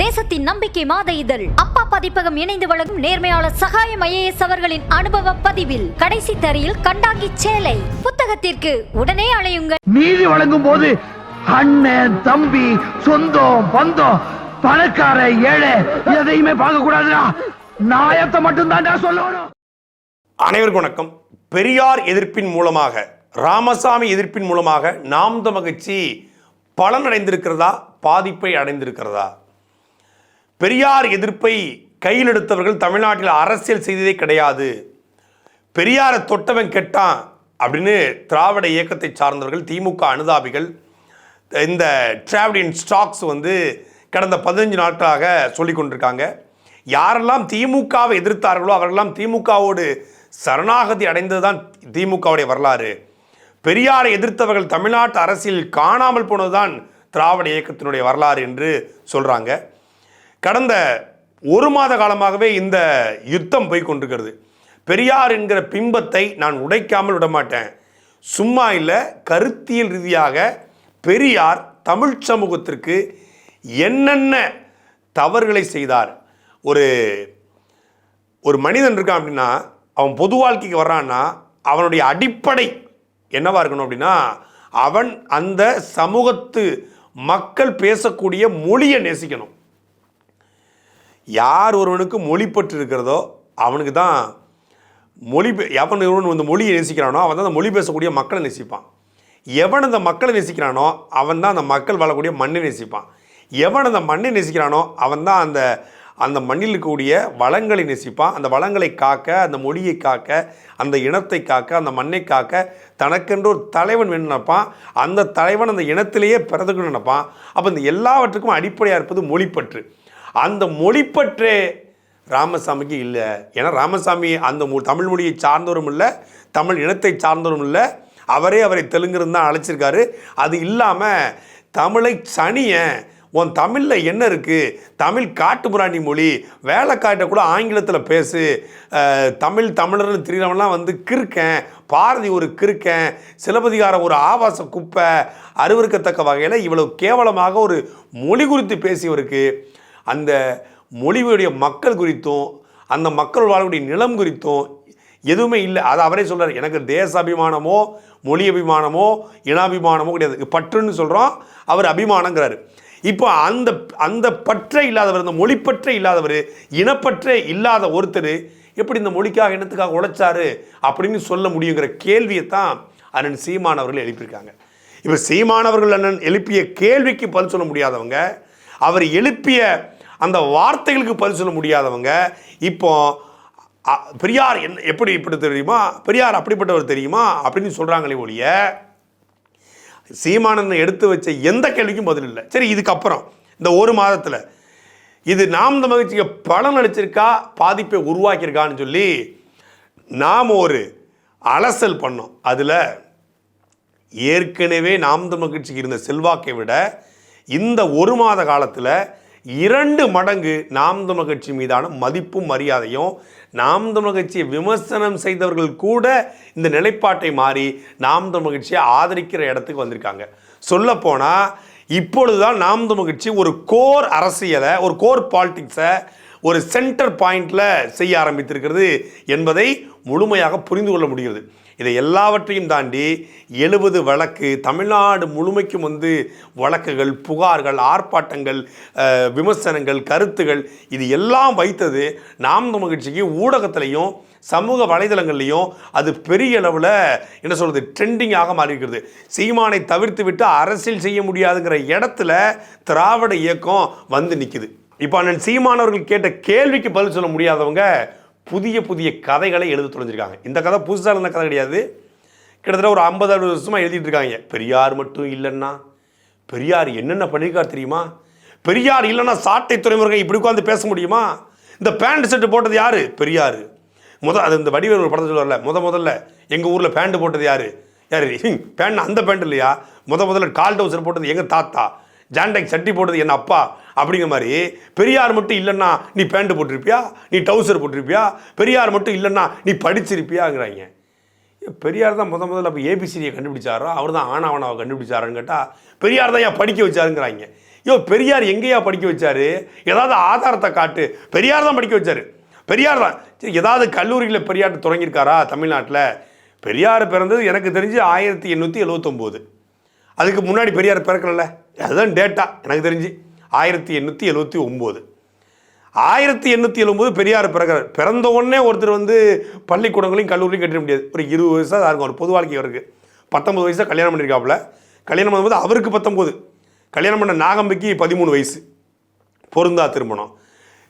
தேசத்தின் நம்பிக்கை மாத இதழ். அப்பா பதிப்பகம் இணைந்து வழங்கும் நேர்மையாளர் சகாயம் ஐஏஎஸ் அவர்களின் அனுபவ பதிவில். கடைசி தரியில் கண்டாங்கி சேலை. புத்தகத்திற்கு உடனே அழையுங்கள் நீதி வழங்கும் போது அண்ணன் தம்பி சொந்தம் பந்தம் பணக்கார ஏழை எதையுமே பார்க்க கூடாதுடா நாயத்தை மட்டும் தான்டா சொல்லணும். அனைவருக்கும் வணக்கம். பெரியார் எதிர்ப்பின் மூலமாக ராமசாமி எதிர்ப்பின் மூலமாக நாம் மகிழ்ச்சி பலனடைந்திருக்கிறதா? பாதிப்பை அடைந்திருக்கிறதா? பெரியார் எதிர்ப்பை கையில் எடுத்தவர்கள் தமிழ்நாட்டில் அரசியல் செய்ததே கிடையாது. பெரியாரை தொட்டவன் கெட்டான் அப்படின்னு திராவிட இயக்கத்தை சார்ந்தவர்கள் திமுக அனுதாபிகள் இந்த டிராவிடியன் ஸ்டாக்ஸ் வந்து கடந்த பதினஞ்சு நாட்களாக சொல்லி கொண்டிருக்காங்க. யாரெல்லாம் திமுகவை எதிர்த்தார்களோ அவர்களெல்லாம் திமுகவோடு சரணாகதி அடைந்தது தான் திமுகவுடைய வரலாறு. பெரியாரை எதிர்த்தவர்கள் தமிழ்நாட்டு அரசியல் காணாமல் போனதுதான் திராவிட இயக்கத்தினுடைய வரலாறு என்று சொல்கிறாங்க கடந்த ஒரு மாத காலமாகவே இந்த யுத்தம் போய் கொண்டிருக்கிறது. பெரியார் என்கிற பிம்பத்தை நான் உடைக்காமல் விடமாட்டேன். சும்மா இல்லை கருத்தியல் ரீதியாக பெரியார் தமிழ் சமூகத்திற்கு என்னென்ன தவறுகளை செய்தார். ஒரு ஒரு மனிதன் இருக்கான் அப்படின்னா அவன் பொது வாழ்க்கைக்கு வர்றான்னா அவனுடைய அடிப்படை என்னவா இருக்கணும் அப்படின்னா அவன் அந்த சமூகத்து மக்கள் பேசக்கூடிய மொழியை நேசிக்கணும். யார் ஒருவனுக்கு மொழிப்பற்று இருக்கிறதோ அவனுக்கு தான் மொழி எவன் ஒருவன் வந்து மொழியை நேசிக்கிறானோ அவன் தான் அந்த மொழி பேசக்கூடிய மக்களை நேசிப்பான். எவன் அந்த மக்களை நேசிக்கிறானோ அவன் தான் அந்த மக்கள் வாழக்கூடிய மண்ணை நேசிப்பான். எவன் அந்த மண்ணை நேசிக்கிறானோ அவன் தான் அந்த அந்த மண்ணில் இருக்கக்கூடிய வளங்களை நேசிப்பான். அந்த வளங்களை காக்க அந்த மொழியை காக்க அந்த இனத்தை காக்க அந்த மண்ணை காக்க தனக்கென்று ஒரு தலைவன் வேணும் நினைப்பான். அந்த தலைவன் அந்த இனத்திலேயே பிறந்துக்கணும்னு நினைப்பான். அப்போ இந்த எல்லாவற்றுக்கும் அடிப்படையாக இருப்பது மொழிப்பற்று. அந்த மொழிப்பற்றே ராமசாமிக்கு இல்லை. ஏன்னா ராமசாமி அந்த மொ- தமிழ் மொழியை சார்ந்தவரும் இல்லை தமிழ் இனத்தை சார்ந்தவரும் இல்லை. அவரே அவரை தெலுங்குன்னு தான் அழைச்சிருக்காரு. அது இல்லாமல் தமிழை சனிய உன் தமிழில் என்ன இருக்குது தமிழ் காட்டுப்புராணி மொழி வேலைக்காட்ட கூட ஆங்கிலத்தில் பேசு. தமிழ் தமிழர்னு திரிகிறவன்லாம் வந்து கிறுக்கேன் பாரதி ஒரு கிறுக்கன் சிலப்பதிகாரம் ஒரு ஆபாச குப்பை அருவருக்கத்தக்க வகையில் இவ்வளவு கேவலமாக ஒரு மொழி குறித்து பேசியவருக்கு அந்த மொழியுடைய மக்கள் குறித்தும் அந்த மக்கள் வாழக்கூடிய நிலம் குறித்தும் எதுவுமே இல்லை. அது அவரே சொல்கிறார் எனக்கு தேச அபிமானமோ மொழி அபிமானமோ இனாபிமானமோ கிடையாது. பற்றுன்னு சொல்கிறோம் அவர் அபிமானங்கிறாரு. இப்போ அந்த அந்த பற்றே இல்லாதவர் அந்த மொழிப்பற்றே இல்லாதவர் இனப்பற்றே இல்லாத ஒருத்தர் எப்படி இந்த மொழிக்காக இனத்துக்காக உழைச்சாரு அப்படின்னு சொல்ல முடியுங்கிற கேள்வியை தான் அண்ணன் சீமானவர்கள் எழுப்பியிருக்காங்க. இப்போ சீமானவர்கள் அண்ணன் எழுப்பிய கேள்விக்கு பதில் சொல்ல முடியாதவங்க அவர் எழுப்பிய அந்த வார்த்தைகளுக்கு பதில் சொல்ல முடியாதவங்க இப்போ பெரியார் என்ன எப்படி இப்படி தெரியுமா? பெரியார் அப்படிப்பட்டவர் தெரியுமா? அப்படின்னு சொல்கிறாங்களே ஒழிய சீமானந்தன் எடுத்து வச்ச எந்த கேள்விக்கும் பதில் இல்லை. சரி இதுக்கப்புறம் இந்த ஒரு மாதத்தில் இது நாம் இந்த மகிழ்ச்சிக்கு பலன் அளிச்சிருக்கா? பாதிப்பை உருவாக்கியிருக்கான்னு சொல்லி நாம் ஒரு அலசல் பண்ணோம். அதில் ஏற்கனவே நாம் தமிழ் கட்சிக்கு இருந்த செல்வாக்கை விட இந்த ஒரு மாத காலத்தில் இரண்டு மடங்கு நாம் தமிழ் கட்சி மீதான மதிப்பும் மரியாதையும் நாம் தமிழ் கட்சியை விமர்சனம் செய்தவர்கள் கூட இந்த நிலைப்பாட்டை மாறி நாம் தமிழ் கட்சியை ஆதரிக்கிற இடத்துக்கு வந்திருக்காங்க. சொல்லப்போனால் இப்பொழுதுதான் நாம் தமிழ் கட்சி ஒரு கோர் அரசியலை ஒரு கோர் பாலிட்டிக்ஸை ஒரு சென்டர் பாயிண்டில் செய்ய ஆரம்பித்திருக்கிறது என்பதை முழுமையாக புரிந்து கொள்ள முடிகிறது. இதை எல்லாவற்றையும் தாண்டி எழுபது வழக்கு தமிழ்நாடு முழுமைக்கும் வந்து வழக்குகள் புகார்கள் ஆர்ப்பாட்டங்கள் விமர்சனங்கள் கருத்துகள் இது எல்லாம் வைத்தது நாம் மகிழ்ச்சிக்கு ஊடகத்திலையும் சமூக வலைதளங்கள்லையும் அது பெரிய அளவில் என்ன சொல்கிறது ட்ரெண்டிங்காக மாறி இருக்கிறது சீமானை தவிர்த்து விட்டு அரசியல் செய்ய முடியாதுங்கிற இடத்துல திராவிட இயக்கம் வந்து நிற்குது இப்போ அண்ணன் சீமானவர்கள் கேட்ட கேள்விக்கு பதில் சொல்ல முடியாதவங்க புதிய புதிய கதைகளை எழுத தொலைஞ்சிருக்காங்க இந்த கதை புதுசாக இருந்த கதை கிடையாது. கிட்டத்தட்ட ஒரு ஐம்பது அறுபது வருஷமாக எழுதிட்டு இருக்காங்க. பெரியார் மட்டும் இல்லைன்னா பெரியார் என்னென்ன பண்ணியிருக்கார் தெரியுமா? பெரியார் இல்லைன்னா சாட்டை துறைமுருகன் இப்படி உட்காந்து பேச முடியுமா? இந்த பேண்ட் செட்டு போட்டது யாரு? பெரியார். முத அது இந்த வடிவேல் ஒரு படத்தில் வரல முத முதல்ல எங்கள் ஊரில் பேண்ட் போட்டது யாரு? யார்? பேண்ட் அந்த பேண்ட் இல்லையா? முத முதல்ல கால் டவுசர் போட்டது எங்கள் தாத்தா? ஜாண்டக் சட்டி போட்டது என் அப்பா. அப்படிங்கிற மாதிரி பெரியார் மட்டும் இல்லைன்னா நீ பேண்ட் போட்டிருப்பியா? நீ டவுசர் போட்டிருப்பியா? பெரியார் மட்டும் இல்லைன்னா நீ படிச்சிருப்பியாங்கிறாங்க. பெரியார் தான் முத முதல்ல அப்போ ஏபிசிடியை கண்டுபிடிச்சாரோ? அவர் தான் ஆனாவனாவை கண்டுபிடிச்சாருன்னு கேட்டால் பெரியார் தான் ஏன் படிக்க வச்சாருங்கிறாங்க. ஐயோ பெரியார் எங்கேயா படிக்க வச்சாரு? ஏதாவது ஆதாரத்தை காட்டு. பெரியார் தான் படிக்க வச்சாரு. பெரியார் தான். சரி ஏதாவது கல்லூரியில் பெரியார் தொடங்கியிருக்காரா தமிழ்நாட்டில்? பெரியார் பிறந்தது எனக்கு தெரிஞ்சு ஆயிரத்தி எண்ணூற்றி எழுவத்தொம்போது. அதுக்கு முன்னாடி பெரியார் பிறக்கல அதுதான் டேட்டா எனக்கு தெரிஞ்சு. ஆயிரத்தி எண்ணூற்றி எழுபத்தி ஒம்பது. ஆயிரத்தி எண்ணூற்றி எழுபது பெரியார் பிறகு பிறந்த உடனே ஒருத்தர் வந்து பள்ளிக்கூடங்களையும் கல்லூரியும் கட்டிட முடியாது. ஒரு இருபது வயசாக தான் இருக்கும். ஒரு பொது வாழ்க்கை அவருக்கு. பத்தொம்பது வயசாக கல்யாணம் பண்ணியிருக்காப்புல கல்யாணம் பண்ணும்போது அவருக்கு பத்தொம்போது. கல்யாணம் பண்ண நாகம்பிக்கு பதிமூணு வயசு. பொருந்தா திருமணம்.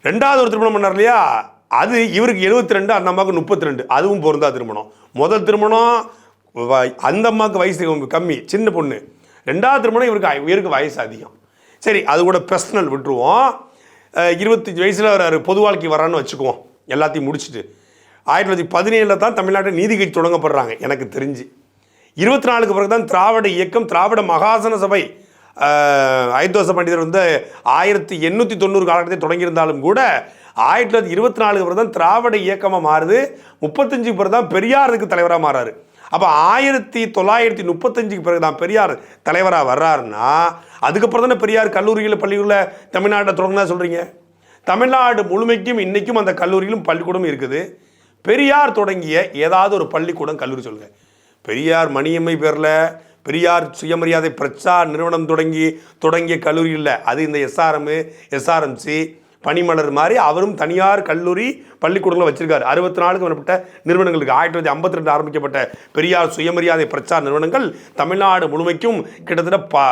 ரெண்டாவது ஒரு திருமணம் பண்ணார் இல்லையா? அது இவருக்கு 72 ரெண்டு அந்த அம்மாவுக்கு முப்பத்தி ரெண்டு. அதுவும் பொருந்தா திருமணம். முதல் திருமணம் வ- அந்த அம்மாவுக்கு வயசு கம்மி சின்ன பொண்ணு. ரெண்டாவது திருமணம் இவருக்கு இவருக்கு வயசு அதிகம். சரி அது கூட பர்சனல் விட்டுருவோம். இருபத்தஞ்சு வயசில் அவர் பொது வாழ்க்கை வரான்னு வச்சுக்குவோம். எல்லாத்தையும் முடிச்சுட்டு. ஆயிரத்தி தொள்ளாயிரத்தி பதினேழில் தான் தமிழ்நாட்டில் நீதி கட்சி தொடங்கப்படுறாங்க எனக்கு தெரிஞ்சு. இருபத்தி நாலுக்கு பிறகு தான் திராவிட இயக்கம் திராவிட மகாசன சபை ஐதோச பண்டிதர் வந்து ஆயிரத்தி எண்ணூற்றி தொண்ணூறு காலகட்டத்தை தொடங்கியிருந்தாலும் கூட ஆயிரத்தி தொள்ளாயிரத்தி இருபத்தி நாலுக்கு பிறகு தான் திராவிட இயக்கமாக மாறுது. முப்பத்தஞ்சுக்கு பிறகு தான் பெரியாருக்கு தலைவராக மாறாரு. அப்போ ஆயிரத்தி தொள்ளாயிரத்தி முப்பத்தஞ்சுக்கு பிறகு தான் பெரியார் தலைவராக வர்றாருன்னா அதுக்கப்புறம் தானே பெரியார் கல்லூரிகளில் பள்ளிகளில் தமிழ்நாட்டை தொடங்கினா சொல்கிறீங்க தமிழ்நாடு முழுமைக்கும் இன்றைக்கும் அந்த கல்லூரியிலும் பள்ளிக்கூடம் இருக்குது. பெரியார் தொடங்கிய ஏதாவது ஒரு பள்ளிக்கூடம் கல்லூரி சொல்லுங்கள் பெரியார் மணியம்மை பேரில் பெரியார் சுயமரியாதை பிரச்சார் நிறுவனம் தொடங்கி தொடங்கிய கல்லூரி இல்லை அது இந்த எஸ்ஆர்எம் எஸ்ஆர்எம்சி பனிமலர் மாதிரி அவரும் தனியார் கல்லூரி பள்ளிக்கூடங்களை வச்சிருக்காரு. அறுபத்தி நாலுக்கு மேற்பட்ட நிறுவனங்களுக்கு ஆயிரத்தி தொள்ளாயிரத்தி ஐம்பத்தி ரெண்டு ஆரம்பிக்கப்பட்ட பெரியார் சுயமரியாதை பிரச்சார நிறுவனங்கள் தமிழ்நாடு முழுமைக்கும் கிட்டத்தட்ட ப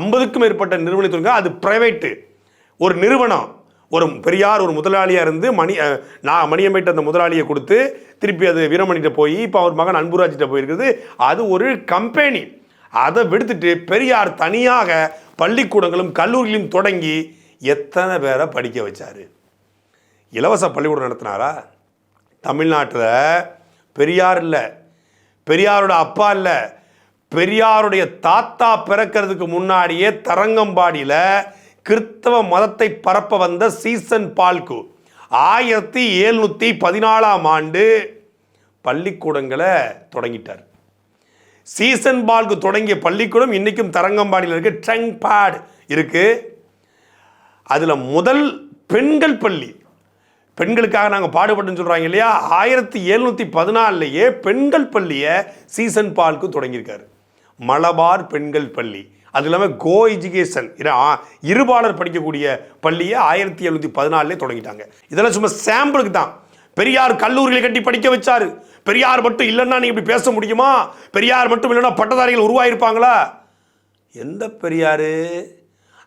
ஐம்பதுக்கும் மேற்பட்ட நிறுவனத்துக்கு அது பிரைவேட்டு ஒரு நிறுவனம். ஒரு பெரியார் ஒரு முதலாளியாக இருந்து மணி நான் மணியம்பேட்டு அந்த முதலாளியை கொடுத்து திருப்பி அது வீரமணிகிட்ட போய் இப்போ அவர் மகன் அன்புராஜிட்ட போயிருக்குது. அது ஒரு கம்பெனி அதை விடுத்துட்டு பெரியார் தனியாக பள்ளிக்கூடங்களும் கல்லூரிகளும் தொடங்கி எத்தனை பேரை படிக்க வச்சார்? இலவச பள்ளிக்கூடம் நடத்தினாரா? தமிழ்நாட்டில் பெரியார் இல்லை பெரியாரோட அப்பா இல்லை பெரியாருடைய தாத்தா பிறக்கிறதுக்கு முன்னாடியே தரங்கம்பாடியில் கிறிஸ்தவ மதத்தை பரப்ப வந்த சீசன் பால்கு. ஆயிரத்தி எழுநூற்றி பதினாலாம் ஆண்டு பள்ளிக்கூடங்களை தொடங்கிட்டார். சீசன் பால்கு தொடங்கிய பள்ளிக்கூடம் இன்றைக்கும் தரங்கம்பாடியில் இருக்குது ட்ரங் பேட் இருக்குது அதில் முதல் பெண்கள் பள்ளி. பெண்களுக்காக நாங்கள் பாடுபட்டுன்னு சொல்கிறாங்க இல்லையா? ஆயிரத்தி எழுநூற்றி பதினாலுலேயே பெண்கள் பள்ளியை சீசன் பால்க்கு தொடங்கியிருக்காரு. மலபார் பெண்கள் பள்ளி. அது இல்லாமல் கோ எஜுகேஷன் இருபாலர் படிக்கக்கூடிய பள்ளியை ஆயிரத்தி எழுநூற்றி பதினாலே தொடங்கிட்டாங்க. இதெல்லாம் சும்மா சாம்பிளுக்கு தான். பெரியார் கல்லூரிகளை கட்டி படிக்க வச்சார். பெரியார் மட்டும் இல்லைன்னா நீ இப்படி பேச முடியுமா? பெரியார் மட்டும் இல்லைன்னா பட்டதாரிகள் உருவாயிருப்பாங்களா? எந்த பெரியார்?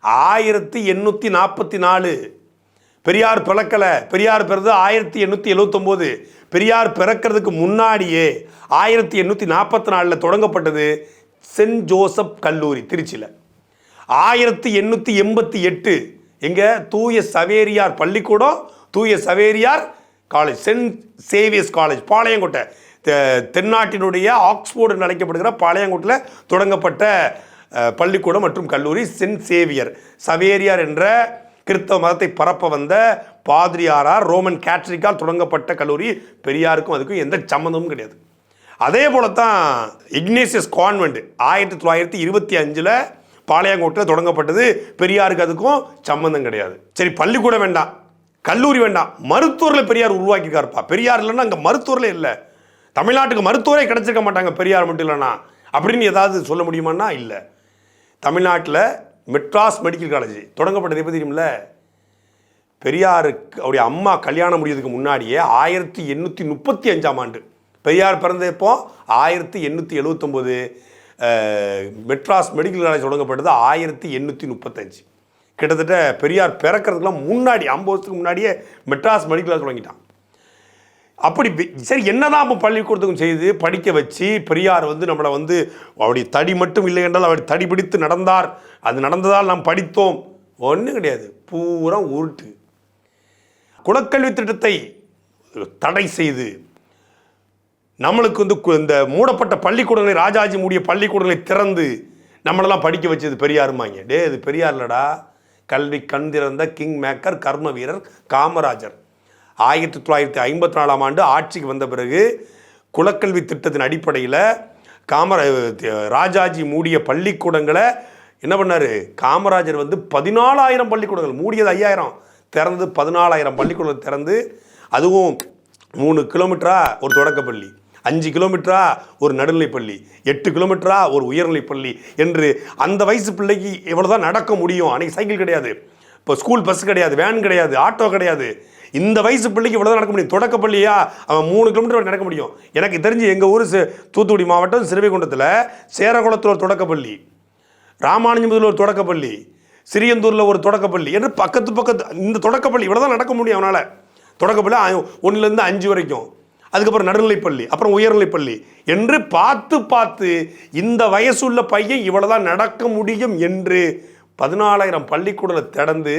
ஆயிரத்தி எண்ணூற்றி நாற்பத்தி நாலு. பெரியார் பிறக்கலை. பெரியார் பிறந்தது ஆயிரத்தி எண்ணூற்றி எழுவத்தொம்போது. பெரியார் பிறக்கிறதுக்கு முன்னாடியே ஆயிரத்தி எண்ணூற்றி நாற்பத்தி நாலில் தொடங்கப்பட்டது சென்ட் ஜோசப் கல்லூரி திருச்சியில் ஆயிரத்தி எண்ணூற்றி எண்பத்தி எட்டு. எங்கே? தூய சவேரியார் பள்ளிக்கூடம் தூய Saveriyar college saint Xavier's college Palayamkottai. தெ- தென்னாட்டினுடைய ஆக்ஸ்போர்டு என்று அழைக்கப்படுகிற பாளையங்கோட்டில் தொடங்கப்பட்ட பள்ளிக்கூடம் மற்றும் கல்லூரி சென்ட் சேவியர். சவேரியார் என்ற கிறிஸ்தவ மதத்தை பரப்ப வந்த பாதிரியாரார் ரோமன் கேட்ரிக்கால் தொடங்கப்பட்ட கல்லூரி பெரியாருக்கும் அதுக்கும் எந்த சம்மந்தமும் கிடையாது. அதே போல தான் இக்னேசியஸ் கான்வெண்ட் ஆயிரத்தி தொள்ளாயிரத்தி இருபத்தி அஞ்சில் பாளையங்கோட்டில் தொடங்கப்பட்டது. பெரியாருக்கு அதுக்கும் சம்மந்தம் கிடையாது. சரி பள்ளிக்கூடம் வேண்டாம் கல்லூரி வேண்டாம் மருத்துவரில் பெரியார் உருவாக்கியிருக்காருப்பா. பெரியார் இல்லைன்னா அங்கே மருத்துவரில் இல்லை. தமிழ்நாட்டுக்கு மருத்துவரே கிடைச்சிருக்க மாட்டாங்க பெரியார் மட்டும் இல்லைன்னா. அப்படின்னு ஏதாவது சொல்ல முடியுமான்னா இல்லை. தமிழ்நாட்டில் மெட்ராஸ் மெடிக்கல் காலேஜ் தொடங்கப்பட்டது எப்போ தெரியுமில்ல? பெரியாருக்கு அவருடைய அம்மா கல்யாணம் முடியறதுக்கு முன்னாடியே ஆயிரத்தி எண்ணூற்றி முப்பத்தி அஞ்சாம் ஆண்டு. பெரியார் பிறந்தப்போ ஆயிரத்தி எண்ணூற்றி எழுவத்தொம்போது மெட்ராஸ் மெடிக்கல் காலேஜ் தொடங்கப்பட்டது ஆயிரத்தி எண்ணூற்றி முப்பத்தஞ்சு. கிட்டத்தட்ட பெரியார் பிறக்கிறதுக்குலாம் முன்னாடி ஐம்பது வருஷத்துக்கு முன்னாடியே மெட்ராஸ் மெடிக்கல் காலேஜ் தொடங்கிட்டான். அப்படி சரி என்னதான் அப்போ பள்ளிக்கூடத்துக்கும் செய்து படிக்க வச்சு பெரியார் வந்து நம்மளை வந்து அவருடைய தடி மட்டும் இல்லை என்றால் அவர் தடி பிடித்து நடந்தார். அது நடந்ததால் நாம் படித்தோம். ஒன்றும் கிடையாது. பூரா உருட்டு. குலக்கல்வி திட்டத்தை தடை செய்து நம்மளுக்கு வந்து கு- இந்த மூடப்பட்ட பள்ளிக்கூடங்களை ராஜாஜி மூடிய பள்ளிக்கூடங்களை திறந்து நம்மளெல்லாம் படிக்க வச்சது பெரியாருமாங்க. டே இது பெரியார்லடா கல்வி கண் திறந்த கிங் மேக்கர் கர்ம வீரர் காமராஜர். ஆயிரத்தி தொள்ளாயிரத்தி ஐம்பத்தி நாலாம் ஆண்டு ஆட்சிக்கு வந்த பிறகு குலக்கல்வி திட்டத்தின் அடிப்படையில் காமரா ராஜாஜி மூடிய பள்ளிக்கூடங்களை என்ன பண்ணார்? காமராஜர் வந்து பதினாலாயிரம் பள்ளிக்கூடங்கள் மூடியது ஐயாயிரம் திறந்து பதினாலாயிரம் பள்ளிக்கூடங்கள் திறந்து அதுவும் மூணு கிலோமீட்டரா ஒரு தொடக்கப்பள்ளி அஞ்சு கிலோமீட்டரா ஒரு நடுநிலைப்பள்ளி எட்டு கிலோமீட்டரா ஒரு உயர்நிலைப்பள்ளி என்று அந்த வயசு பிள்ளைக்கு எவ்வளோதான் நடக்க முடியும். அன்னைக்கு சைக்கிள் கிடையாது. இப்போ ஸ்கூல் பஸ் கிடையாது வேன் கிடையாது ஆட்டோ கிடையாது. இந்த வயசு பிள்ளைக்கு இவ்வளோ நடக்க முடியும்? தொடக்கப்பள்ளியா அவன் மூணு கிலோமீட்டர் நடக்க முடியும். எனக்கு தெரிஞ்சு எங்கள் ஊர் தூத்துக்குடி மாவட்டம் சிறுவைகுண்டத்தில் சேரகுளத்தில் ஒரு தொடக்கப்பள்ளி ராமானுஜபுரத்தில் ஒரு தொடக்கப்பள்ளி சிறியந்தூரில் ஒரு தொடக்கப்பள்ளி என்று பக்கத்து பக்கத்து இந்த தொடக்கப்பள்ளி இவ்வளோ தான் நடக்க முடியும் அவனால். தொடக்கப்பள்ளி ஒன்றுலேருந்து அஞ்சு வரைக்கும். அதுக்கப்புறம் நடுநிலைப்பள்ளி அப்புறம் உயர்நிலைப்பள்ளி என்று பார்த்து பார்த்து இந்த வயசுள்ள பையன் இவ்வளோதான் நடக்க முடியும் என்று பதினாலாயிரம் பள்ளிக்கூடத்தில் திறந்து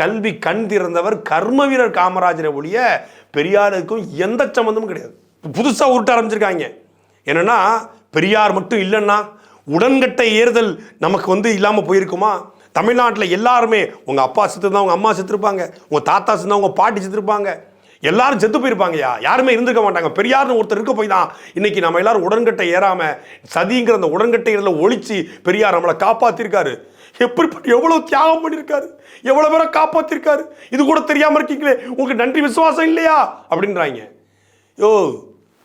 கல்வி கண் திறந்தவர் கர்ம வீரர் காமராஜரை ஒழிய பெரியாருக்கும் எந்த சம்மந்தமும் கிடையாது. புதுசாக உருட்ட ஆரம்பிச்சிருக்காங்க. என்னன்னா பெரியார் மட்டும் இல்லைன்னா உடன்கட்டை ஏறுதல் நமக்கு வந்து இல்லாமல் போயிருக்குமா? தமிழ்நாட்டில் எல்லாருமே உங்கள் அப்பா செத்துருந்தா உங்கள் அம்மா செத்துருப்பாங்க. உங்கள் தாத்தா செத்துருந்தா உங்கள் பாட்டி செத்துருப்பாங்க. எல்லாரும் செத்து போயிருப்பாங்கய்யா. யாருமே இருந்திருக்க மாட்டாங்க. பெரியார்னு ஒருத்தர் இருக்க போய் தான் இன்னைக்கு நம்ம எல்லாரும் உடன்கட்டை ஏறாமல் சதிங்கிற அந்த உடன்கட்டை ஏறல ஒழிச்சு பெரியார் நம்மளை காப்பாற்றிருக்காரு எப்படி எவ்வளோ தியாகம் பண்ணியிருக்காரு எவ்வளவு பேரை காப்பாத்திருக்காரு? இது கூட தெரியாம இருக்கீங்களே உங்களுக்கு நன்றி விசுவாசம் இல்லையா? அப்படின்றாங்க. யோ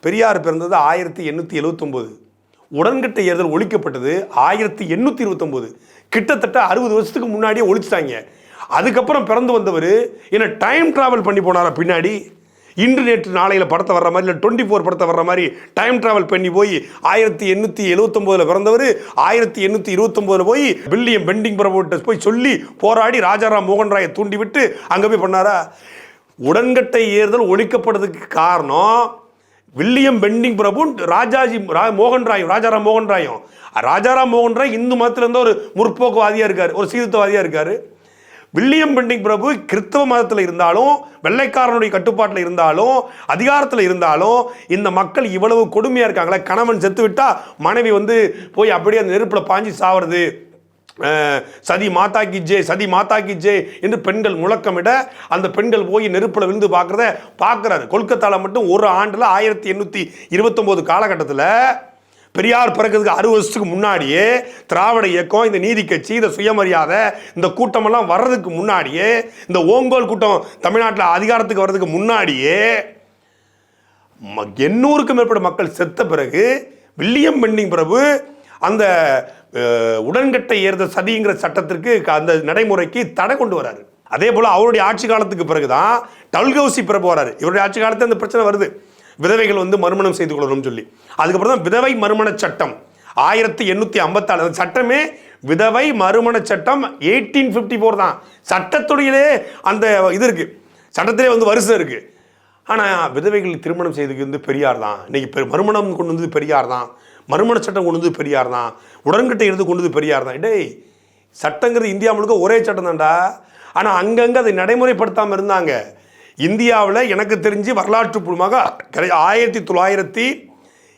பெரியார் பிறந்தது ஆயிரத்தி எண்ணூற்றி எழுவத்தொம்போது. உடன்கட்டை ஏறுதல் ஒழிக்கப்பட்டது ஆயிரத்தி எண்ணூற்றி இருபத்தொம்போது. கிட்டத்தட்ட அறுபது வருஷத்துக்கு முன்னாடியே ஒழிச்சிட்டாங்க. அதுக்கப்புறம் பிறந்து வந்தவர் என்ன டைம் டிராவல் பண்ணி போனாரா பின்னாடி? இன்று நேற்று நாளையில் படத்தை வர்ற மாதிரி இல்லை டுவெண்ட்டி ஃபோர் படத்தை வர்ற மாதிரி டைம் ட்ராவல் பண்ணி போய் ஆயிரத்தி எண்ணூற்றி எழுவத்தொம்போதில் பிறந்தவர் ஆயிரத்தி எண்ணூற்றி இருபத்தொம்போதில் போய் வில்லியம் பெண்டிங் பிரபுட்ட போய் சொல்லி போராடி ராஜாராம் மோகன் ராயை தூண்டிவிட்டு அங்கே போய் பண்ணாரா? உடன்கட்டை ஏறுதல் ஒழிக்கப்படுறதுக்கு காரணம் வில்லியம் பெண்டிங் பிரபு ராஜாஜி ரா மோகன் ராயும் ராஜாராம் மோகன் ராயும். ராஜாராம் மோகன் ராய் இந்து மதத்தில் இருந்த ஒரு முற்போக்குவாதியாக இருக்கார் ஒரு சீர்திருத்தவாதியாக இருக்கார். வில்லியம் பெண்டிங் பிரபு கிறிஸ்தவ மதத்தில் இருந்தாலும் வெள்ளைக்காரனுடைய கட்டுப்பாட்டில் இருந்தாலும் அதிகாரத்தில் இருந்தாலும் இந்த மக்கள் இவ்வளவு கொடுமையாக இருக்காங்களே கணவன் செத்து விட்டா மனைவி வந்து போய் அப்படியே அந்த நெருப்பில் பாஞ்சு சாவது சதி மாதா கி சதி மாதா கி என்று பெண்கள் முழக்கமிட அந்த பெண்கள் போய் நெருப்பில் விழுந்து பார்க்குறத பார்க்குறாரு கொல்கத்தாவில் மட்டும் ஒரு ஆண்டில் ஆயிரத்தி எண்ணூற்றி இருபத்தொம்போது காலகட்டத்தில் பெரியார் பிறக்கிறதுக்கு அறுபது வருஷத்துக்கு முன்னாடியே திராவிட இயக்கம் இந்த நீதி கட்சி இந்த சுயமரியாதை இந்த கூட்டமெல்லாம் வர்றதுக்கு முன்னாடியே இந்த ஓங்கோல் கூட்டம் தமிழ்நாட்டில் அதிகாரத்துக்கு வர்றதுக்கு முன்னாடியே ம- எண்ணூறுக்கும் மேற்பட்ட மக்கள் செத்த பிறகு வில்லியம் பெண்டிங் பிரபு அந்த உடன்கட்டை ஏறுத சதிங்கிற சட்டத்திற்கு அந்த நடைமுறைக்கு தடை கொண்டு வராரு. அதே போல் அவருடைய ஆட்சி காலத்துக்கு பிறகுதான் டல்கௌசி பிரபு வராரு. இவருடைய ஆட்சி காலத்தில் அந்த பிரச்சனை வருது. விதவைகள் வந்து மறுமணம் செய்து கொள்ளணும்னு சொல்லி. அதுக்கப்புறம் தான் விதவை மறுமண சட்டம். ஆயிரத்தி எண்ணூற்றி ஐம்பத்தாறு அந்த சட்டமே விதவை மறுமண சட்டம் எயிட்டீன் ஃபிஃப்டி ஃபோர் தான். சட்டத்துறையிலே அந்த இது இருக்குது சட்டத்திலே வந்து வருஷம் இருக்குது ஆனால் விதவைகள் திருமணம் செய்ததுக்கு வந்து பெரியார் தான். இன்றைக்கி பெரு மறுமணம் கொண்டு வந்தது பெரியார் தான். மறுமண சட்டம் கொண்டு வந்தது பெரியார் தான். உடன்கட்டை இருந்து கொண்டு வந்து பெரியார் தான். டேய் சட்டங்கிறது இந்தியா முழுக்க ஒரே சட்டம் தான்டா ஆனால் அங்கங்கே அதை நடைமுறைப்படுத்தாமல் இருந்தாங்க. இந்தியாவில் எனக்கு தெரிஞ்சு வரலாற்று பூர்வமாக ஆயிரத்தி தொள்ளாயிரத்தி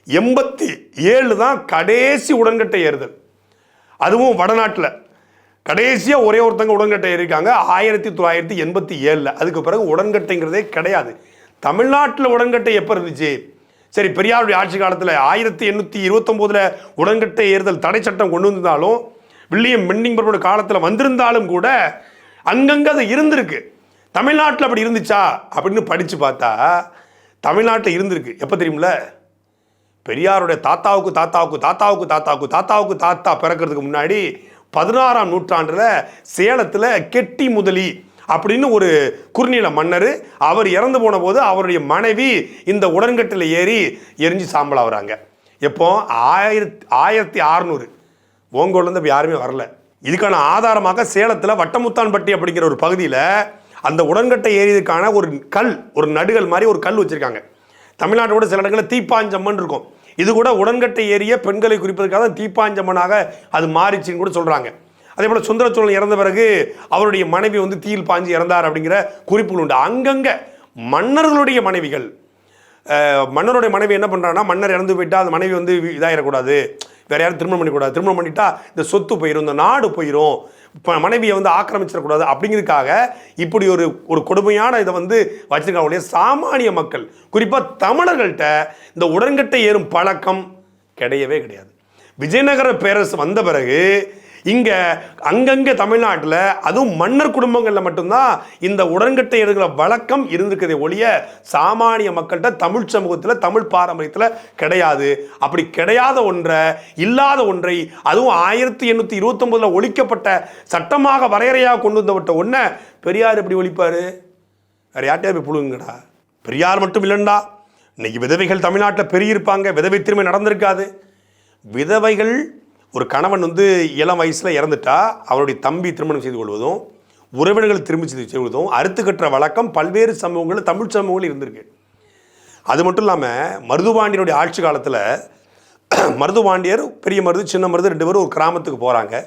எண்பத்தி ஏழு தான் கடைசி உடன்கட்டை ஏறுதல். அதுவும் வடநாட்டில். கடைசியாக ஒரே ஒருத்தங்க உடன்கட்டை ஏறியிருக்காங்க ஆயிரத்தி தொள்ளாயிரத்தி எண்பத்தி ஏழில். அதுக்கு பிறகு உடன்கட்டைங்கிறதே கிடையாது. தமிழ்நாட்டில் உடன்கட்டை எப்போ இருந்துச்சு? சரி பெரியாருடைய ஆட்சி காலத்தில் ஆயிரத்தி எண்ணூற்றி இருபத்தொம்போதில் உடன்கட்டை ஏறுதல் தடை சட்டம் கொண்டு வந்திருந்தாலும் வில்லியம் பெண்டிங் பரோட காலத்தில் வந்திருந்தாலும் கூட அங்கங்கே அது இருந்திருக்கு. தமிழ்நாட்டில் அப்படி இருந்துச்சா அப்படின்னு படித்து பார்த்தா தமிழ்நாட்டில் இருந்திருக்கு. எப்போ தெரியுமில? பெரியாருடைய தாத்தாவுக்கு தாத்தாவுக்கு தாத்தாவுக்கு தாத்தாவுக்கு தாத்தாவுக்கு தாத்தா பிறக்கிறதுக்கு முன்னாடி பதினாறாம் நூற்றாண்டில் சேலத்தில் கெட்டி முதலி அப்படின்னு ஒரு குறுநில மன்னர் அவர் இறந்து போன போது அவருடைய மனைவி இந்த உடன்கட்டில் ஏறி எரிஞ்சு சாம்பல் ஆகுறாங்க. எப்போ? ஆயிரத்தி ஆயிரத்தி அறநூறு ஓங்கோல்லேருந்து இப்போ யாருமே வரல. இதுக்கான ஆதாரமாக சேலத்தில் வட்டமுத்தான்பட்டி அப்படிங்கிற ஒரு பகுதியில் அந்த உடன்கட்டை ஏறியதுக்கான ஒரு கல் ஒரு நடுகள் மாதிரி ஒரு கல் வச்சுருக்காங்க. தமிழ்நாட்டோட சில இடங்களில் தீப்பாஞ்சம்மன் இருக்கும். இது கூட உடன்கட்டை ஏறிய பெண்களை குறிப்பதற்காக தான் தீப்பாஞ்சம்மனாக அது மாறிச்சுன்னு கூட சொல்கிறாங்க அதே போல் சுந்தர சோழன் இறந்த பிறகு அவருடைய மனைவி வந்து தீயில் பாஞ்சு இறந்தார் அப்படிங்கிற குறிப்புகள் உண்டு. அங்கங்கே மன்னர்களுடைய மனைவிகள் மன்னருடைய மனைவி என்ன பண்ணுறாங்கன்னா மன்னர் இறந்து போயிட்டால் அந்த மனைவி வந்து இதாகிடக்கூடாது வேற யாரும் திருமணம் பண்ணிக்கூடாது திருமணம் பண்ணிட்டா இந்த சொத்து போயிடும் இந்த நாடு போயிடும் மனைவியை வந்து ஆக்கிரமிச்சிடக்கூடாது அப்படிங்கிறதுக்காக இப்படி ஒரு ஒரு கொடுமையான இதை வந்து வச்சிருக்காங்க. சாமானிய மக்கள் குறிப்பாக தமிழர்கள்ட்ட இந்த உடன்கட்டை ஏறும் பழக்கம் கிடையவே கிடையாது. விஜயநகர பேரரசு வந்த பிறகு இங்க அங்கங்க தமிழ்நாட்டில் அதுவும் மன்னர் குடும்பங்களில் மட்டும்தான் இந்த உடன்கட்டை எடுக்கிற வழக்கம் இருந்திருக்கிறதே ஒழிய சாமானிய மக்கள்கிட்ட தமிழ் சமூகத்தில் தமிழ் பாரம்பரியத்தில் கிடையாது. அப்படி கிடையாத ஒன்றை இல்லாத ஒன்றை அதுவும் ஆயிரத்தி எண்ணூற்றி இருபத்தொம்போதில் ஒழிக்கப்பட்ட சட்டமாக வரையறையாக கொண்டு வந்தப்பட்ட ஒன்றை பெரியார் எப்படி ஒழிப்பார்? வேற யார்ட்டையா போய் புழுங்கடா பெரியார் மட்டும் இல்லைண்டா. இன்னைக்கு விதவைகள் தமிழ்நாட்டில் பெருகியிருப்பாங்க. விதவை திரும்ப நடந்திருக்காது. விதவைகள் ஒரு கணவன் வந்து இளம் வயசில் இறந்துட்டா அவருடைய தம்பி திருமணம் செய்து கொள்வதும் உறவினர்கள் திரும்பி செய்து கொள்வதும் அறுத்து வழக்கம் பல்வேறு சமூகங்கள் தமிழ் சமூகங்கள் இருந்திருக்கு. அது மட்டும் இல்லாமல் மருதுபாண்டியனுடைய ஆட்சி காலத்தில் மருதுபாண்டியர் பெரிய மருது சின்ன மருது ரெண்டு பேரும் ஒரு கிராமத்துக்கு போகிறாங்க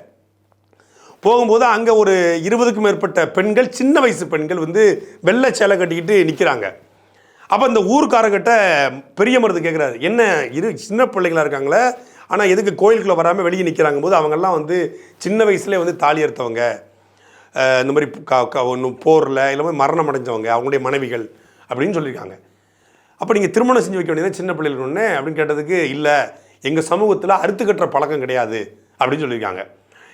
போகும்போது அங்கே ஒரு இருபதுக்கும் மேற்பட்ட பெண்கள் சின்ன வயசு பெண்கள் வந்து வெள்ளை சேலை கட்டிக்கிட்டு நிற்கிறாங்க அப்போ இந்த ஊர்க்காரங்கிட்ட பெரிய மருந்து கேட்குறாரு என்ன இரு சின்ன பிள்ளைங்களா இருக்காங்களே? ஆனால் எதுக்கு கோயிலுக்குள்ளே வராமல் வெளியே நிற்கிறாங்க போது அவங்கெல்லாம் வந்து சின்ன வயசுலேயே வந்து தாலி எடுத்தவங்க இந்த மாதிரி க- போரில் இல்லை மரணம் அடைஞ்சவங்க அவங்களுடைய மனைவிகள் அப்படின்னு சொல்லியிருக்காங்க. அப்போ நீங்கள் திருமணம் செஞ்சு வைக்க வேண்டியது சின்ன பிள்ளைகள் ஒன்று அப்படின்னு கேட்டதுக்கு இல்லை எங்கள் சமூகத்தில் அறுத்து கட்டுற பழக்கம் கிடையாது அப்படின்னு சொல்லியிருக்காங்க.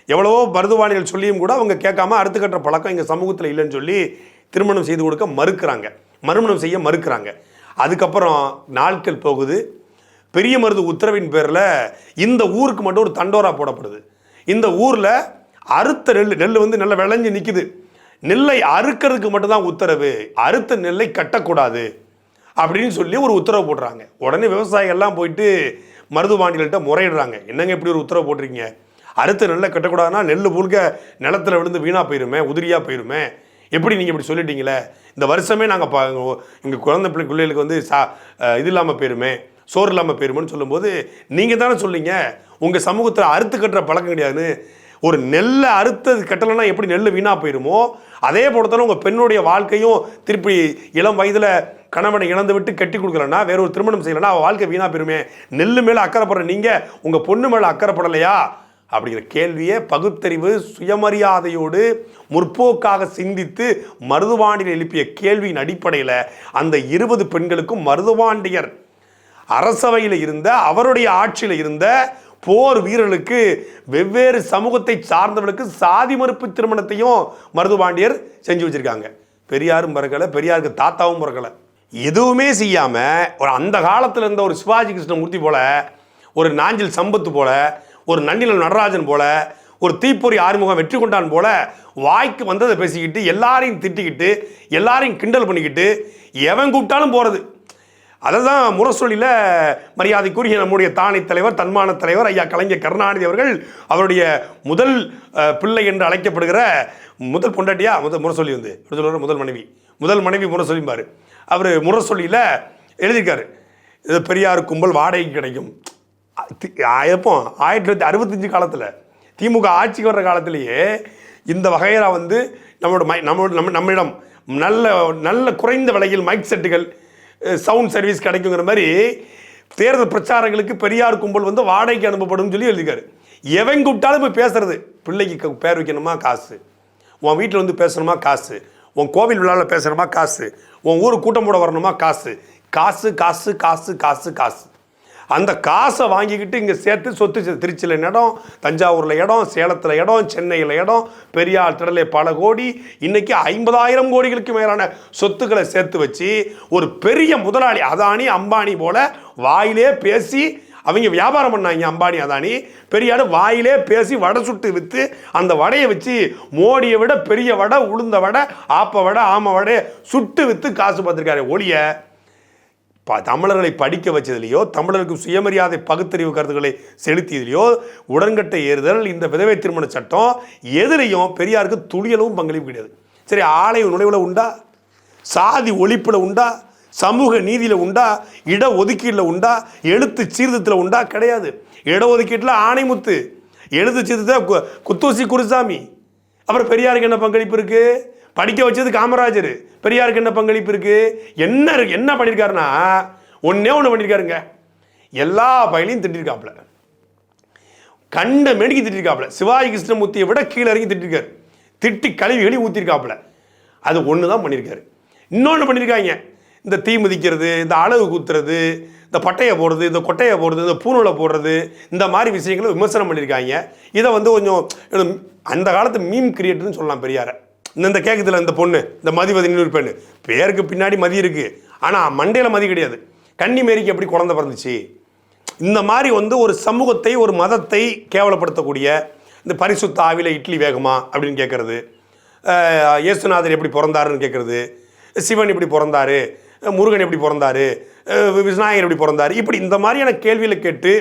எவ்வளவோ மருதுவாணிகள் சொல்லியும் கூட அவங்க கேட்காம அறுத்து கட்டுற பழக்கம் எங்கள் சமூகத்தில் இல்லைன்னு சொல்லி திருமணம் செய்து கொடுக்க மறுக்கிறாங்க. மறுமணம் செய்ய மறுக்கிறாங்க. அதுக்கப்புறம் நாட்கள் போகுது. பெரிய மருது உத்தரவின் பேரில் இந்த ஊருக்கு மட்டும் ஒரு தண்டோரா போடப்படுது. இந்த ஊரில் அறுத்த நெல் நெல் வந்து நல்லா விளைஞ்சு நிற்குது நெல்லை அறுக்கிறதுக்கு மட்டும்தான் உத்தரவு. அறுத்த நெல்லை கட்டக்கூடாது அப்படின்னு சொல்லி ஒரு உத்தரவு போடுறாங்க. உடனே விவசாயிகள்லாம் போயிட்டு மருதுபாண்டிகள்கிட்ட முறையிடுறாங்க. என்னங்க இப்படி ஒரு உத்தரவு போட்டிருக்கீங்க? அறுத்த நெல்லை கட்டக்கூடாதுன்னா நெல் முழுக்க நிலத்துல விழுந்து வீணாக போயிருமே உதிரியாக போயிருமே. எப்படி நீங்கள் இப்படி சொல்லிட்டீங்களே? இந்த வருஷமே நாங்கள் எங்கள் குழந்தை பிள்ளை பிள்ளைகளுக்கு வந்து சா இது இல்லாமல் போயிருமே. சோறு இல்லாமல் போயிருமேன்னு சொல்லும்போது நீங்கள் தானே சொல்லிங்க உங்கள் சமூகத்தில் அறுத்து கட்டுற பழக்கம் கிடையாதுன்னு. ஒரு நெல்லை அறுத்தது கட்டலைன்னா எப்படி நெல் வீணாக போயிருமோ அதே போல தானே உங்கள் பெண்ணுடைய வாழ்க்கையும் திருப்பி இளம் வயதில் கணவனை இழந்து விட்டு கட்டி கொடுக்கலன்னா வேற ஒரு திருமணம் செய்யலைன்னா அவள் வாழ்க்கை வீணாக போயிருமே. நெல் மேலே அக்கறைப்படுற நீங்கள் உங்கள் பொண்ணு மேலே அக்கறைப்படலையா அப்படிங்கிற கேள்வியை பகுத்தறிவு சுயமரியாதையோடு முற்போக்காக சிந்தித்து மருதுவாண்டியர் எழுப்பிய கேள்வியின் அடிப்படையில் அந்த இருபது பெண்களுக்கும் மருதுவாண்டியர் அரசவையில் இருந்த அவருடைய ஆட்சியில் இருந்த போர் வீரர்களுக்கு வெவ்வேறு சமூகத்தை சார்ந்தவர்களுக்கு சாதி மறுப்பு திருமணத்தையும் மருதுபாண்டியர் செஞ்சு வச்சிருக்காங்க. பெரியாரும் பிறக்கலை பெரியாருக்கு தாத்தாவும் பிறக்கலை. எதுவுமே செய்யாமல் ஒரு அந்த காலத்தில் இருந்த ஒரு சிவாஜி கிருஷ்ணமூர்த்தி போல ஒரு நாஞ்சில் சம்பத்து போல ஒரு நன்னிலம் நடராஜன் போல ஒரு தீப்பொறி ஆறுமுகம் வெற்றி கொண்டான் போல வாய்க்கு வந்ததை பேசிக்கிட்டு எல்லாரையும் திட்டிக்கிட்டு எல்லாரையும் கிண்டல் பண்ணிக்கிட்டு எவன் கூப்பிட்டாலும் போகிறது அதை தான் முரசொலியில் மரியாதைக்குரிய நம்முடைய தானை தலைவர் தன்மான தலைவர் ஐயா கலைஞர் கருணாநிதி அவர்கள் அவருடைய முதல் பிள்ளை என்று அழைக்கப்படுகிற முதல் பொண்டாட்டியா? முதல் முரசொலி வந்து. சொல்கிற முதல் மனைவி. முதல் மனைவி முரசொலிம்பார். அவர் முரசொலியில் எழுதியிருக்காரு. இது பெரியார் கும்பல் வாடகைக்கு கிடைக்கும். எப்போ? ஆயிரத்தி தொள்ளாயிரத்தி அறுபத்தஞ்சு காலத்தில். திமுக ஆட்சிக்கு வர்ற காலத்திலேயே இந்த வகையரா வந்து நம்மளோட மை நம்மளோட நம்ம நம்மிடம் நல்ல நல்ல குறைந்த விலையில் மைக் செட்டுகள் சவுண்ட் சர்வீஸ் கிடைக்குங்கிற மாதிரி தேர்தல் பிரச்சாரங்களுக்கு பெரியார் கும்பல் வந்து வாடகைக்கு அனுப்பப்படும் சொல்லி எழுதிக்காரு எவன் கூப்பிட்டாலும் போய் பேசுறது. பிள்ளைக்கு பேர் வைக்கணுமா? காசு. உன் வீட்டில் வந்து பேசணுமா? காசு. உன் கோவில் விழாவில் பேசணுமா? காசு. உன் ஊர் கூட்டம் போட வரணுமா? காசு. காசு காசு காசு காசு காசு. அந்த காசை வாங்கிக்கிட்டு இங்கே சேர்த்து சொத்து திருச்சியில் இடம் தஞ்சாவூரில் இடம் சேலத்தில் இடம் சென்னையில் இடம் பெரியார் திடலை பல கோடி இன்னைக்கு ஐம்பதாயிரம் கோடிகளுக்கு மேலான சொத்துக்களை சேர்த்து வச்சு ஒரு பெரிய முதலாளி அதானி அம்பானி போல வாயிலே பேசி அவங்க வியாபாரம் பண்ணாங்க அம்பானி அதானி. பெரியார் வாயிலே பேசி வடை சுட்டு விற்று அந்த வடையை வச்சு மோடியை விட பெரிய வடை உளுந்த வடை ஆப்ப வடை ஆம வடை சுட்டு விற்று காசு பார்த்துருக்காரு ஒளிய. ப தமிழர்களை படிக்க வச்சதுலேயோ தமிழருக்கு சுயமரியாதை பகுத்தறிவு கருத்துக்களை செலுத்தியதுலேயோ உடன்கட்டை ஏறுதல் இந்த விதவை திருமண சட்டம் எதுலேயும் பெரியாருக்கு துளியளவும் பங்களிப்பு கிடையாது. சரி ஆலய நுழைவில் உண்டா? சாதி ஒழிப்பில் உண்டா? சமூக நீதியில் உண்டா? இட ஒதுக்கீட்டில் உண்டா? எழுத்து சீர்திருத்தத்தில் உண்டா? கிடையாது. இட ஒதுக்கீட்டில் ஆணைமுத்து எழுத்து சீர்திருத்த கு- குத்தூசி குருசாமி. அப்புறம் பெரியாருக்கு என்ன பங்களிப்பு இருக்குது படிக்க வச்சது காமராஜர். பெரியாருக்கு என்ன பங்களிப்பு இருக்கு? என்ன இருக்கு? என்ன பண்ணியிருக்காருன்னா ஒன்றே ஒன்று பண்ணியிருக்காருங்க எல்லா பயிலையும் திட்டிருக்காப்புல. கண்ட மேடிக்கு திட்டிருக்காப்புல. சிவாஜி கிருஷ்ணமூர்த்தியை விட கீழே இறங்கி திட்டிருக்காரு. திட்டி கழுவி கழுவி ஊற்றிருக்காப்புல அது ஒன்று தான் பண்ணியிருக்காரு இன்னொன்று பண்ணியிருக்காங்க இந்த தீ மிதிக்கிறது இந்த அளவு குத்துறது இந்த பட்டையை போடுறது இந்த கொட்டையை போடுறது இந்த பூநூலை போடுறது இந்த மாதிரி விஷயங்களை விமர்சனம் பண்ணியிருக்காங்க இதை வந்து கொஞ்சம் அந்த காலத்து மீம் கிரியேட்டர்னு சொல்லலாம் பெரியாரை. இந்த இந்த கேட்குதுல இந்த பொண்ணு இந்த மதிவதி ஒரு பெண்ணு. பேருக்கு பின்னாடி மதி இருக்குது ஆனால் மண்டையில் மதி கிடையாது. கன்னி மேரிக்கு எப்படி குழந்த பிறந்துச்சு? இந்த மாதிரி வந்து ஒரு சமூகத்தை ஒரு மதத்தை கேவலப்படுத்தக்கூடிய இந்த பரிசுத்த ஆவில இட்லி வேகமா அப்படின்னு கேட்குறது இயேசுநாதர் எப்படி பிறந்தாருன்னு கேட்குறது சிவன் எப்படி பிறந்தாரு? முருகன் எப்படி பிறந்தாரு? விநாயகர் எப்படி பிறந்தாரு? இப்படி இந்த மாதிரியான கேள்வியில் கேட்டு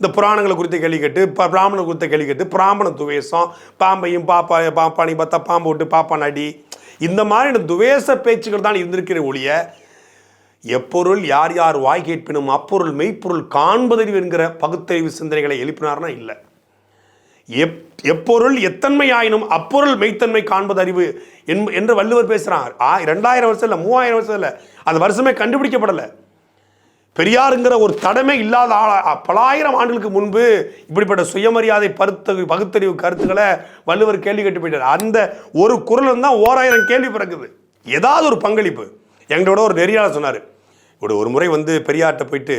இந்த புராணங்களை குறித்த கேள்வி கேட்டு ப- குறித்த கேள்வி கேட்டு பிராமண துவேஷம் பாம்பையும் பாப்பா பாப்பானி பார்த்தா பாம்பு விட்டு பாப்பான் அடி இந்த மாதிரியான துவேச பேச்சுகள் தான் இருந்திருக்கிற ஒழிய எப்பொருள் யார் யார் வாய் கேட்பினும் அப்பொருள் மெய்ப்பொருள் காண்பதறிவு என்கிற பகுத்தறிவு சிந்தனைகளை எழுப்பினார்னா இல்லை. எப் எப்பொருள் எத்தன்மையாயினும் அப்பொருள் மெய்த்தன்மை காண்பது அறிவு என்று வள்ளுவர் பேசுகிறார் ஆ ரெண்டாயிரம் வருஷம் இல்லை மூவாயிரம் வருஷம் இல்லை. அந்த வருஷமே கண்டுபிடிக்கப்படலை. பெரியாருங்கிற ஒரு தடமே இல்லாத பலாயிரம் ஆண்டுகளுக்கு முன்பு இப்படிப்பட்ட சுயமரியாதை பருத்த பகுத்தறிவு கருத்துக்களை வள்ளுவர் கேள்வி கேட்டு போயிட்டார். அந்த ஒரு குரல் தான் ஓராயிரம் கேள்வி பிறக்குது. ஏதாவது ஒரு பங்களிப்பு. எங்களோட ஒரு நெறியாளர் சொன்னார். இப்படி ஒரு முறை வந்து பெரியார்கிட்ட போயிட்டு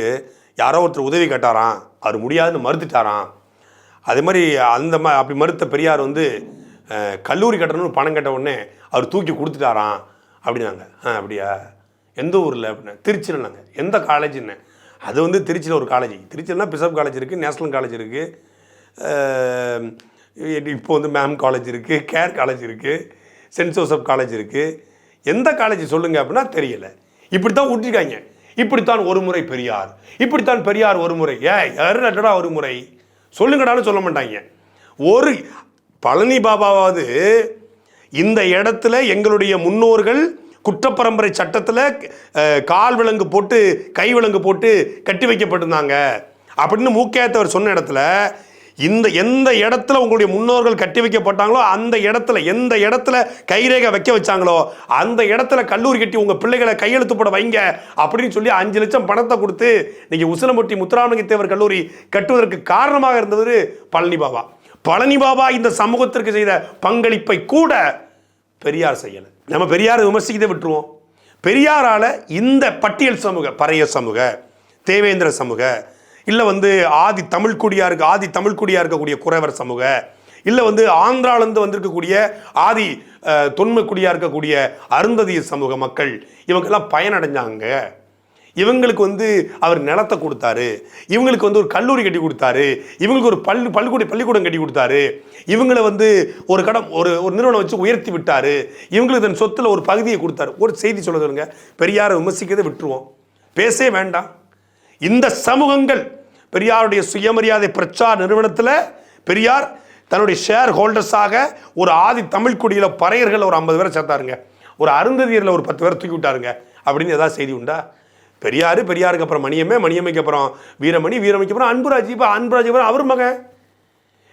யாரோ ஒருத்தர் உதவி கேட்டாராம். அவர் முடியாதுன்னு மறுத்துட்டாராம். அதே மாதிரி அந்த ம அப்படி மறுத்த பெரியார் வந்து கல்லூரி கட்டணும்னு பணம் கேட்ட உடனே அவர் தூக்கி கொடுத்துட்டாராம். அப்படின்னாங்க. ஆ அப்படியா? எந்த ஊரில் அப்படின்னா திருச்சியில் நாங்கள் எந்த காலேஜ்னு அது வந்து திருச்சியில் ஒரு காலேஜ் திருச்சியில்னா பிசப் காலேஜ் இருக்குது நேஷ்னல் காலேஜ் இருக்குது இப்போ வந்து மேம் காலேஜ் இருக்குது கேர் காலேஜ் இருக்குது சென்ட் ஜோசப் காலேஜ் இருக்குது எந்த காலேஜ் சொல்லுங்கள் அப்படின்னா தெரியலை. இப்படி தான் விட்டுருக்காங்க இப்படித்தான் ஒரு முறை பெரியார். இப்படித்தான் பெரியார் ஒரு முறை. ஏ யாருடா ஒரு முறை? சொல்லுங்கடான்னு சொல்ல மாட்டாங்க. ஒரு பழனி பாபாவாவது இந்த இடத்துல எங்களுடைய முன்னோர்கள் குற்றப்பரம்பரை சட்டத்தில் கால் விலங்கு போட்டு கை விலங்கு போட்டு கட்டி வைக்கப்பட்டிருந்தாங்க. அப்படின்னு மூக்கேத்தவர் சொன்ன இடத்துல இந்த எந்த இடத்துல உங்களுடைய முன்னோர்கள் கட்டி வைக்கப்பட்டாங்களோ அந்த இடத்துல எந்த இடத்துல கைரேகை வைக்க வச்சாங்களோ அந்த இடத்துல கல்லூரி கட்டி உங்கள் பிள்ளைகளை கையெழுத்து போட வைங்க அப்படின்னு சொல்லி அஞ்சு லட்சம் பணத்தை கொடுத்து இன்றைக்கி உசிலம்பட்டி முத்துராமலிங்க தேவர் கல்லூரி கட்டுவதற்கு காரணமாக இருந்தவர் பழனி பாபா. பழனி பாபா இந்த சமூகத்திற்கு செய்த பங்களிப்பை கூட பெரியார் செய்யலை. நம்ம பெரியாரை விமர்சிக்கதே விட்டுருவோம். பெரியாரால் இந்த பட்டியல் சமூக பறைய சமூக தேவேந்திர சமூக இல்லை வந்து ஆதி தமிழ் இருக்க ஆதி தமிழ் இருக்கக்கூடிய குறைவர் சமூக இல்லை வந்து ஆந்திராலேருந்து வந்திருக்கக்கூடிய ஆதி தொன்மை குடியாக இருக்கக்கூடிய அருந்ததிய சமூக மக்கள் இவங்கெல்லாம் பயனடைஞ்சாங்க. இவங்களுக்கு வந்து அவர் நிலத்தை கொடுத்தாரு. இவங்களுக்கு வந்து ஒரு கல்லூரி கட்டி கொடுத்தாரு. இவங்களுக்கு ஒரு பள்ளி பள்ளிக்கூட பள்ளிக்கூடம் கட்டி கொடுத்தாரு. இவங்களை வந்து ஒரு கடம் ஒரு ஒரு நிறுவனம் வச்சு உயர்த்தி விட்டார். இவங்களுக்கு தன் சொத்துல ஒரு பகுதியை கொடுத்தாரு. ஒரு செய்தி சொல்ல சொல்லுங்க பெரியாரை விமர்சிக்கிறதை விட்டுருவோம். பேசவே வேண்டாம். இந்த சமூகங்கள் பெரியாருடைய சுயமரியாதை பிரச்சார நிறுவனத்தில் பெரியார் தன்னுடைய ஷேர் ஹோல்டர்ஸாக ஒரு ஆதி தமிழ் குடியில் ஒரு ஐம்பது பேரை சேர்த்தாருங்க. ஒரு அருந்ததியரில் ஒரு பத்து பேரை தூக்கி விட்டாருங்க. அப்படின்னு ஏதாவது செய்தி உண்டா? பெரியார் பெரியாருக்கு அப்புறம் மணியம்மே மணியம்மைக்கு அப்புறம் வீரமணி வீரமணிக்கு அப்புறம் அன்புராஜ் இப்போ அன்புராஜ் அப்புறம் அவர் மகன்.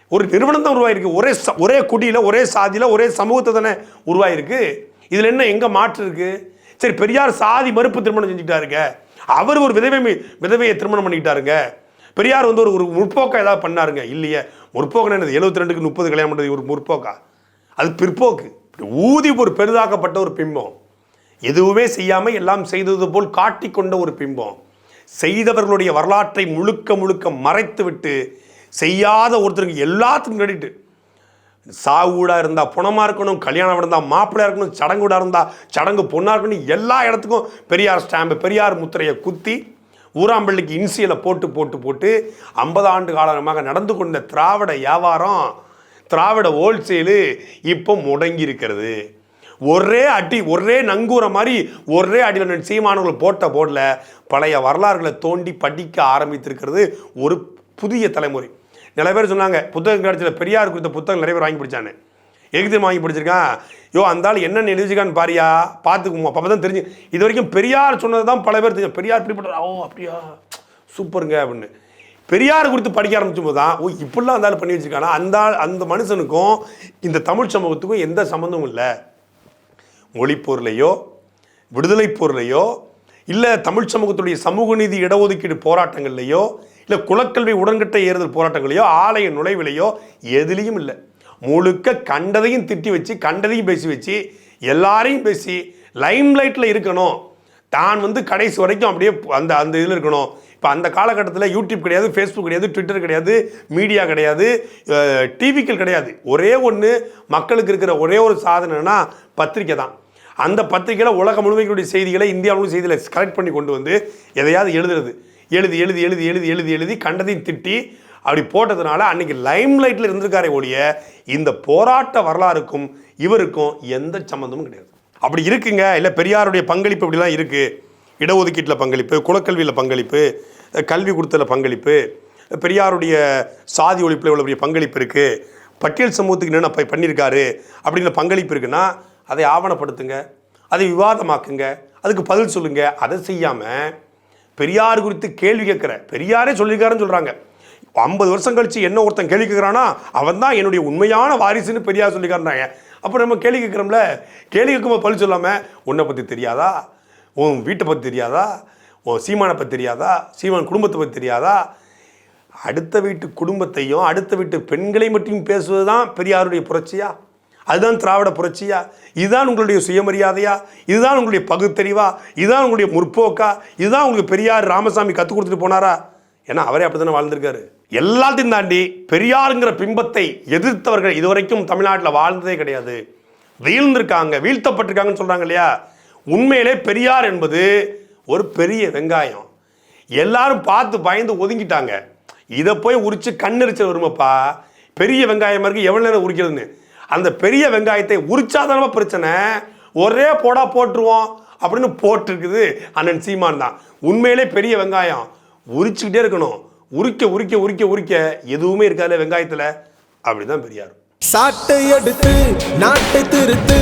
ஒரு நிறுவனம் தான் உருவாயிருக்கு. ஒரே ச- ஒரே குடியில் ஒரே சாதியில் ஒரே சமூகத்தை தானே உருவாயிருக்கு. இதில் என்ன எங்கே மாற்று இருக்கு? சரி பெரியார் சாதி மறுப்பு திருமணம் செஞ்சுக்கிட்டாருங்க. அவர் ஒரு விதவை விதவையை திருமணம் பண்ணிக்கிட்டாருங்க. பெரியார் வந்து ஒரு ஒரு முற்போக்கா ஏதாவது பண்ணாருங்க? இல்லையே. முற்போக்குன்னு என்னது? எழுபத்தி ரெண்டுக்கு முப்பது கல்யாணம் பண்ணுறது ஒரு முற்போக்கா? அது பிற்போக்கு. ஊதி ஒரு பெரிதாக்கப்பட்ட ஒரு பிம்பம். எதுவுமே செய்யாமல் எல்லாம் செய்தது போல் காட்டிக்கொண்ட ஒரு பிம்பம். செய்தவர்களுடைய வரலாற்றை முழுக்க முழுக்க மறைத்துவிட்டு செய்யாத ஒருத்தருக்கு எல்லாத்துக்கும் கிரெடிட்டு சாவு வீடாக இருந்தால் புணமாக இருக்கணும் கல்யாணம் இருந்தால் மாப்பிள்ளையாக இருக்கணும் சடங்கு வீடாக இருந்தால் சடங்கு பொண்ணாக இருக்கணும் எல்லா இடத்துக்கும் பெரியார் ஸ்டாம்பு பெரியார் முத்திரையை குத்தி ஊராம்பள்ளிக்கு இன்சியலை போட்டு போட்டு போட்டு ஐம்பது ஆண்டு காலமாக நடந்து கொண்ட திராவிட வியாபாரம் திராவிட ஹோல்சேலு இப்போ முடங்கி இருக்கிறது ஒரே அடி ஒரே நங்கூர மாதிரி ஒரே அடியில் சீமானவர்கள் போட்ட போர்டில் பழைய வரலாறுகளை தோண்டி படிக்க ஆரம்பித்திருக்கிறது ஒரு புதிய தலைமுறை. நிறைய பேர் சொன்னாங்க புத்தகம் கிடச்சில் பெரியார் குறித்த புத்தகம் நிறைய பேர் வாங்கி பிடிச்சானே. எதுக்கு வாங்கி பிடிச்சிருக்கான். யோ அந்த என்னென்ன எழுதிச்சிக்கான்னு பாரியா? பார்த்துக்குமா அப்போ தான் தெரிஞ்சு இது வரைக்கும் பெரியார் சொன்னது தான் பல பேர் தெரியும் பெரியார் பிடிப்பட்டார் ஓ அப்படியா? சூப்பருங்க அப்படின்னு. பெரியார் குறித்து படிக்க ஆரம்பிச்சும் போது தான் ஓ இப்படிலாம் அந்த ஆள் பண்ணி வச்சிருக்கானா? அந்த அந்த மனுஷனுக்கும் இந்த தமிழ் சமூகத்துக்கும் எந்த சம்மந்தமும் இல்லை. மொழிப்போர்லையோ விடுதலை போர்லையோ இல்லை தமிழ் சமூகத்துடைய சமூக நீதி இடஒதுக்கீடு போராட்டங்கள்லையோ இல்லை குலக்கல்வி உடன்கட்டை ஏறுதல் போராட்டங்களையோ ஆலய நுழைவிலையோ எதுலேயும் இல்லை. முழுக்க கண்டதையும் திட்டி வச்சு கண்டதையும் பேசி வச்சு எல்லாரையும் பேசி லைம் லைட்டில் இருக்கணும். தான் வந்து கடைசி வரைக்கும் அப்படியே அந்த அந்த இதில் இருக்கணும். இப்போ அந்த காலகட்டத்தில் யூடியூப் கிடையாது ஃபேஸ்புக் கிடையாது ட்விட்டர் கிடையாது மீடியா கிடையாது டிவிக்கள் கிடையாது. ஒரே ஒன்று மக்களுக்கு இருக்கிற ஒரே ஒரு சாதனைனா பத்திரிக்கை தான். அந்த பத்திரிக்கையில் உலகம் முழுமைக்குடைய செய்திகளை இந்தியா செய்தியில் செய்திகளை கலெக்ட் பண்ணி கொண்டு வந்து எதையாவது எழுதுறது. எழுதி எழுதி எழுதி எழுதி எழுதி எழுதி கண்டதையும் திட்டி அப்படி போட்டதுனால அன்னைக்கு லைம் லைட்டில் இருந்திருக்காரே ஒழிய இந்த போராட்ட வரலாறுக்கும் இவருக்கும் எந்த சம்மந்தமும் கிடையாது. அப்படி இருக்குங்க. இல்லை பெரியாருடைய பங்களிப்பு இப்படிலாம் இருக்குது இடஒதுக்கீட்டில் பங்களிப்பு குலக்கல்வியில் பங்களிப்பு கல்வி கொடுத்தல பங்களிப்பு பெரியாருடைய சாதி ஒழிப்பில் இவ்வளோ பெரிய பங்களிப்பு இருக்குது பட்டியல் சமூகத்துக்கு என்னென்ன பண்ணியிருக்காரு அப்படிங்கிற பங்களிப்பு இருக்குன்னா அதை ஆவணப்படுத்துங்க அதை விவாதமாக்குங்க அதுக்கு பதில் சொல்லுங்க. அதை செய்யாமல் பெரியார் குறித்து கேள்வி கேட்குற பெரியாரே சொல்லியிருக்காருன்னு சொல்கிறாங்க ஐம்பது வருஷம் கழித்து என்ன ஒருத்தன் கேள்வி கேட்குறானா அவன் தான் என்னுடைய உண்மையான வாரிசுன்னு பெரியார் சொல்லிக்காருன்றாங்க அப்போ நம்ம கேள்வி கேட்குறோம்ல கேள்வி கேட்கும்போது பதில் சொல்லாமல் உன்னை பற்றி தெரியாதா? உன் வீட்டை பற்றி தெரியாதா? உன் சீமானை பற்றி தெரியாதா? சீமான் குடும்பத்தை பற்றி தெரியாதா? அடுத்த வீட்டு குடும்பத்தையும் அடுத்த வீட்டு பெண்களை மட்டும் பேசுவது தான் பெரியாருடைய புரட்சியாக அதுதான் திராவிட புரட்சியா? இதுதான் உங்களுடைய சுயமரியாதையா? இதுதான் உங்களுடைய பகுத்தறிவா? இதுதான் உங்களுடைய முற்போக்கா? இதுதான் உங்களுக்கு பெரியார் ராமசாமி கற்றுக் கொடுத்துட்டு போனாரா? ஏன்னா அவரே அப்படி தானே வாழ்ந்திருக்காரு. எல்லாத்தையும் தாண்டி பெரியாருங்கிற பிம்பத்தை எதிர்த்தவர்கள் இதுவரைக்கும் தமிழ்நாட்டில் வாழ்ந்ததே கிடையாது. வீழ்ந்திருக்காங்க வீழ்த்தப்பட்டிருக்காங்கன்னு சொல்கிறாங்க இல்லையா? உண்மையிலே பெரியார் என்பது ஒரு பெரிய வெங்காயம். எல்லாரும் பார்த்து பயந்து ஒதுங்கிட்டாங்க. இதை போய் உரிச்சு கண்ணெரிச்சல் வருமப்பா? பெரிய வெங்காயம் இருக்கு. எவ்வளோ நேரம் உரிக்கிறதுன்னு? அந்த பெரிய வெங்காயத்தை உரிச்சாதானமா பிரச்சனை? ஒரே போடா போட்டுருவோம் அப்படின்னு போட்டிருக்குது அண்ணன் சீமான் தான். உண்மையிலே பெரிய வெங்காயம். உரிச்சுக்கிட்டே இருக்கணும். உரிக்க உரிக்க உரிக்க உரிக்க எதுவுமே இருக்காது வெங்காயத்தில். அப்படிதான் பெரியார். சாட்டை எடுத்து நாட்டை திருத்து